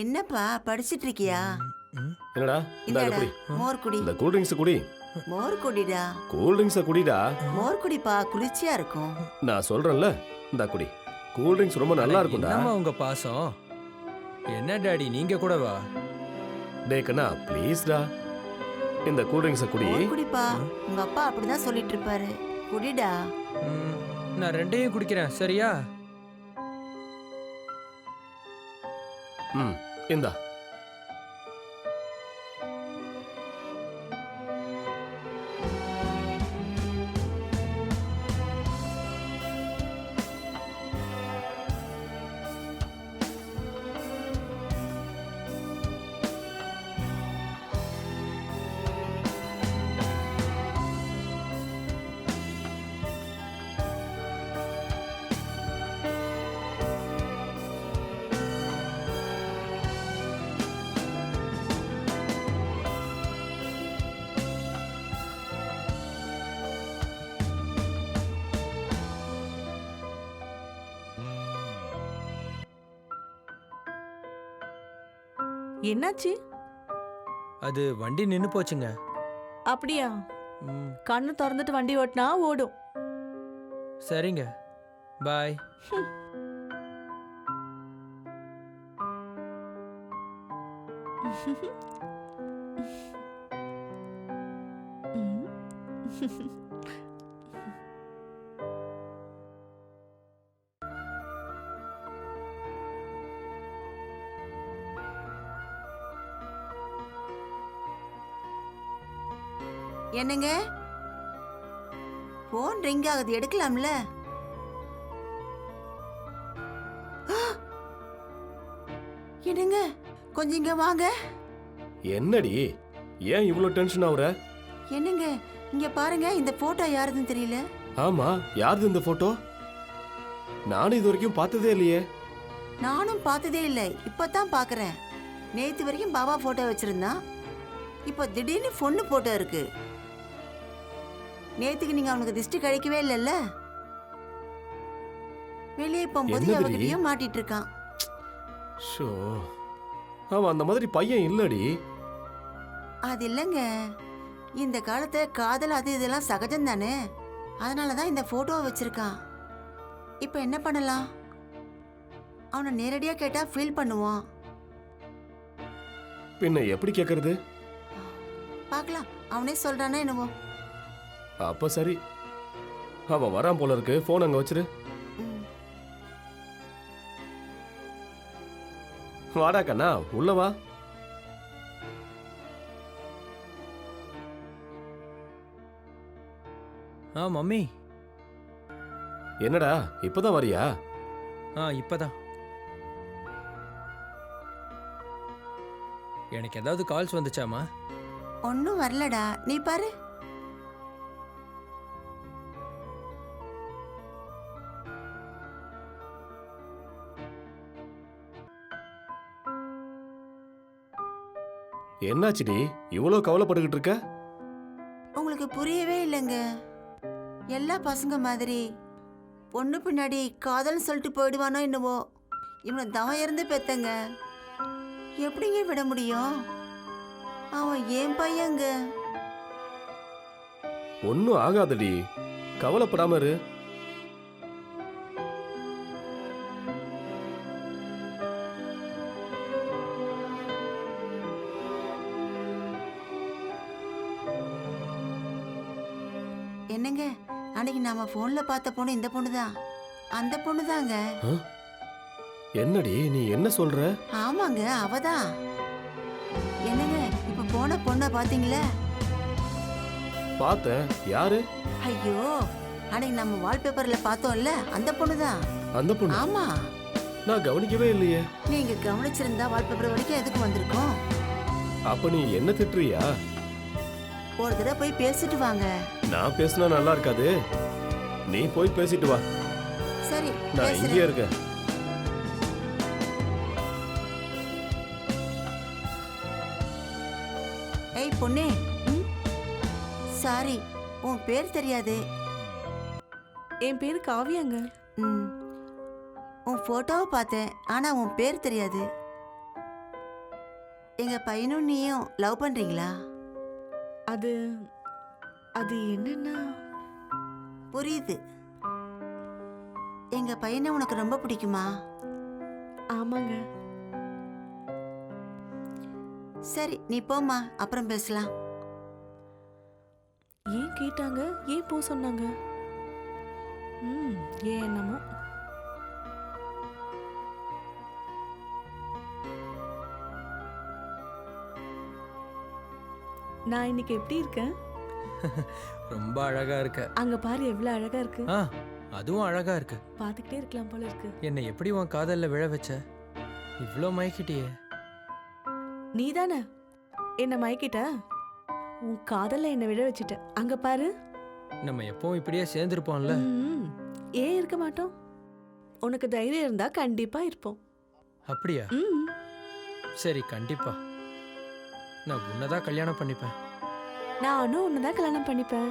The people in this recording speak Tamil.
என்னப்பா படிச்சிட்டு இருக்கியா என்னடா? இந்த குடி. மோர் குடி. இந்த கூல் ட்ரிங்க்ஸ் குடி. மோர் குடிடா. கூல் ட்ரிங்க்ஸை குடிடா. மோர் குடிப்பா குளிர்ச்சியா இருக்கும். நான் சொல்றேன்ல இந்த குடி. கூல் ட்ரிங்க்ஸ் ரொம்ப நல்லா இருக்கும்டா. என்னம்மா உங்க பாசம்? என்ன டாடி நீங்க கூட வா. டேய் கண்ணா ப்ளீஸ்டா. இந்த கூல் ட்ரிங்க்ஸை குடி. குடிப்பா. உங்க அப்பா அப்படிதான் சொல்லிட்டு இருப்பாரு குடிடா. ம், நான் ரெண்டையும் குடிக்கிறேன் சரியா? ம் என்னாச்சு? அது வண்டி நின்னு போச்சுங்க. அப்படியா? ம், கண்ணு திறந்துட்டு வண்டி ஓட்டினா ஓடும். சரிங்க. பாய். ம். என்னங்க? போன் ரிங் ஆகுது எடுக்கலாம்ல! என்னங்க? கொஞ்சம் இங்க வாங்க. என்னடி? ஏன் இவ்வளோ டென்ஷன் ஆகுற என்னங்க? இங்க பாருங்க இந்த போட்டோ யாருதுன்னு தெரியல. ஆமா யாருது இந்த போட்டோ நானும் இது வரைக்கும் பார்த்ததே இல்லையே. நானும் பார்த்ததே இல்லை இப்பதான் பார்க்கறேன் நேத்து வரைக்கும் பாபா போட்டோ வச்சிருந்தான் இப்போ திடீர்னு பொண்ணு போட்டோ இருக்கு. நேத்துக்கு நீங்க அவனுக்கு திஷ்டி கழிக்கவே இல்லைல்ல? வெளியே போகும்போது என்னதுடி? அவகிட்டயும் மாட்டிட்டு இருக்கான் ஷோ அவன் அந்த மாதிரி பையன் இல்லடி. அது இல்லைங்க. இந்த காலத்து காதல் அது இதெல்லாம் சகஜம் தானே? அதனால தான் இந்த போட்டோவை வச்சிருக்கான். இப்போ என்ன பண்ணலாம்? அவனை நேரடியாக கேட்டால் ஃபீல் பண்ணுவான். பின்ன எப்படி கேட்கறது பார்க்கலாம். அவனே சொல்றானா என்னவோ? அப்ப சரி. அவன் வரான் போல இருக்கு. போன் அங்க வச்சிரு. வாடா கண்ணா உள்ள வா. ஆ மம்மி. என்னடா இப்பதான் வரியா? ஆ இப்பதான். எனக்கு ஏதாவது கால்ஸ் வந்துச்சாமா ஒன்றும் வரலடா. நீ பாரு. என்னாச்சுடி? இவ்வளோ கவலைப்பட்டுக்கிட்டு இருக்க? உங்களுக்கு புரியவே இல்லைங்க. எல்லா பசங்க மாதிரி. பொண்ணு பின்னாடி காதல்னு சொல்லிட்டு போயிடுவானோ என்னவோ. இவனை தவம் இருந்து பெத்தங்க. எப்படிங்க விட முடியும்? அவன் ஏன் பையங்க? ஒன்றும் ஆகாதடி. கவலைப்படாம இரு. என்னங்க? அன்னைக்கு நாம போன்ல பார்த்த பொண்ணு இந்த பொண்ணு தான் அந்த பொண்ணு தாங்க என்னடி நீ என்ன சொல்ற? ஆமாங்க அவதான். என்னங்க இப்ப போன பொண்ணை பாத்தீங்களா பார்த்தேன். யாரு? ஐயோ அன்னைக்கு நம்ம வால்பேப்பர்ல பார்த்தோம்ல அந்த பொண்ணு தான் அந்த பொண்ணு? ஆமா. நான் கவனிக்கவே இல்லையே. நீங்க கவனிச்சிருந்தா வால்பேப்பர் வரைக்கும் எதுக்கு வந்திருக்கோம்? அப்ப நீ என்ன திட்டுறியா? ஒரு தடவை போய் பேசிட்டு வாங்க. நான் பேசினா நல்லா இருக்காது. நீ போய் பேசிட்டு வா. சரி நான் இங்கேயே இருக்கேன். ஏய் பொண்ணே. சாரி உன் பேர் தெரியாது. என் பேரு காவியாங்க. ம். உன் போட்டோவை பார்த்தேன் ஆனா உன் பேர் தெரியாது. எங்க பையனும் நீயும் லவ் பண்றீங்களா? அது அது என்னன்னா? புரியுது. எங்க பையனை உனக்கு ரொம்ப பிடிக்குமா? ஆமாங்க. சரி நீ போம்மா அப்புறம் பேசலாம். ஏன் கேட்டாங்க? ஏன் போ சொன்னாங்க? ம் ஏன் என்னமோ. நான் இன்னைக்கு எப்படி இருக்கேன்? ரொம்ப அழகா இருக்க. அங்க பாரு எவ்வளவு அழகா இருக்கு. ஆ அதுவும் அழகா இருக்கு. பாத்துக்கிட்டே இருக்கலாம் போல இருக்கு. என்னை எப்படி உன் காதல்ல விழ வச்ச? இவ்ளோ மயக்கிட்டியே. நீ தானே என்ன மயக்கிட்ட? உன் காதல்ல என்ன விழ வச்சுட்ட. அங்க பாரு. நம்ம எப்பவும் இப்படியே சேர்ந்துருப்போம்ல. ம், ஏன் இருக்க மாட்டோம்? உனக்கு தைரியம் இருந்தா கண்டிப்பா இருப்போம். அப்படியா? ம் சரி கண்டிப்பா. நான் உன்னதான் கல்யாணம் பண்ணிப்பேன். நானும் உன்னதான் கல்யாணம் பண்ணிப்பேன்.